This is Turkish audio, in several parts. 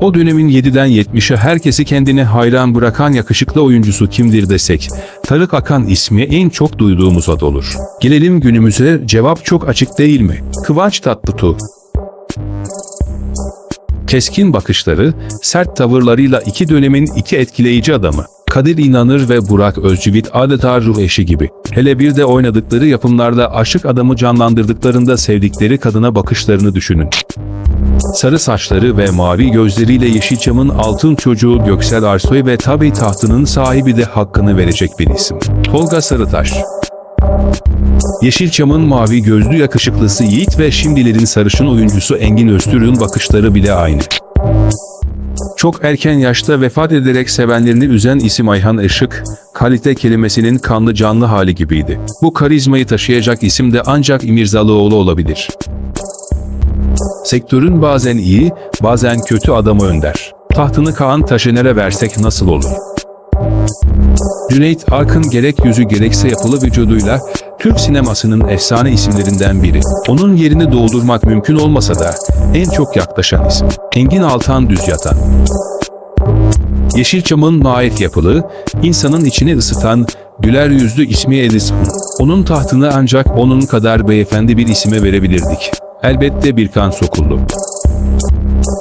O dönemin 7'den 70'e herkesi kendine hayran bırakan yakışıklı oyuncusu kimdir desek, Tarık Akan ismi en çok duyduğumuz ad olur. Gelelim günümüze, cevap çok açık değil mi? Kıvanç Tatlıtuğ. Keskin bakışları, sert tavırlarıyla iki dönemin iki etkileyici adamı. Kadir İnanır ve Burak Özcivit adeta ruh eşi gibi. Hele bir de oynadıkları yapımlarda aşık adamı canlandırdıklarında sevdikleri kadına bakışlarını düşünün. Sarı saçları ve mavi gözleriyle Yeşilçam'ın altın çocuğu Göksel Arsoy ve tabi tahtının sahibi de hakkını verecek bir isim. Tolga Sarıtaş. Yeşilçam'ın mavi gözlü yakışıklısı Yiğit ve şimdilerin sarışın oyuncusu Engin Öztürk'ün bakışları bile aynı. Çok erken yaşta vefat ederek sevenlerini üzen isim Ayhan Işık, kalite kelimesinin kanlı canlı hali gibiydi. Bu karizmayı taşıyacak isim de ancak İmirzalıoğlu olabilir. Sektörün bazen iyi, bazen kötü adamı önder. Tahtını Kaan Taşener'e versek nasıl olur? Cüneyt Arkın gerek yüzü gerekse yapılı vücuduyla Türk sinemasının efsane isimlerinden biri. Onun yerini doldurmak mümkün olmasa da en çok yaklaşan isim. Engin Altan Düz Yatan. Yeşilçam'ın naif yapılı, insanın içini ısıtan, güler yüzlü ismi Edison. Onun tahtını ancak onun kadar beyefendi bir isime verebilirdik. Elbette Birkan Sokullu.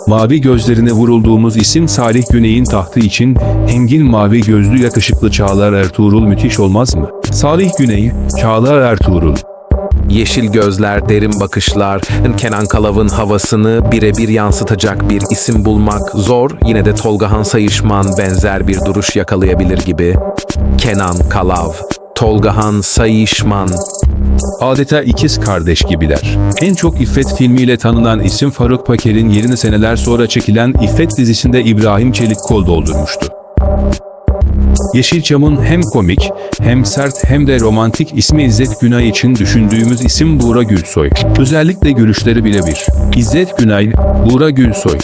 Mavi gözlerine vurulduğumuz isim Salih Güney'in tahtı için engin mavi gözlü yakışıklı Çağlar Ertuğrul müthiş olmaz mı? Salih Güney, Çağlar Ertuğrul. Yeşil gözler, derin bakışlar, Kenan Kalav'ın havasını birebir yansıtacak bir isim bulmak zor. Yine de Tolgahan Sayışman benzer bir duruş yakalayabilir gibi. Kenan Kalav, Tolgahan Sayışman. Adeta ikiz kardeş gibiler. En çok İffet filmiyle tanınan isim Faruk Paker'in yerini seneler sonra çekilen İffet dizisinde İbrahim Çelikkol doldurmuştu. Yeşilçam'ın hem komik, hem sert hem de romantik ismi İzzet Günay için düşündüğümüz isim Buğra Gülsoy. Özellikle gülüşleri birebir. İzzet Günay, Buğra Gülsoy.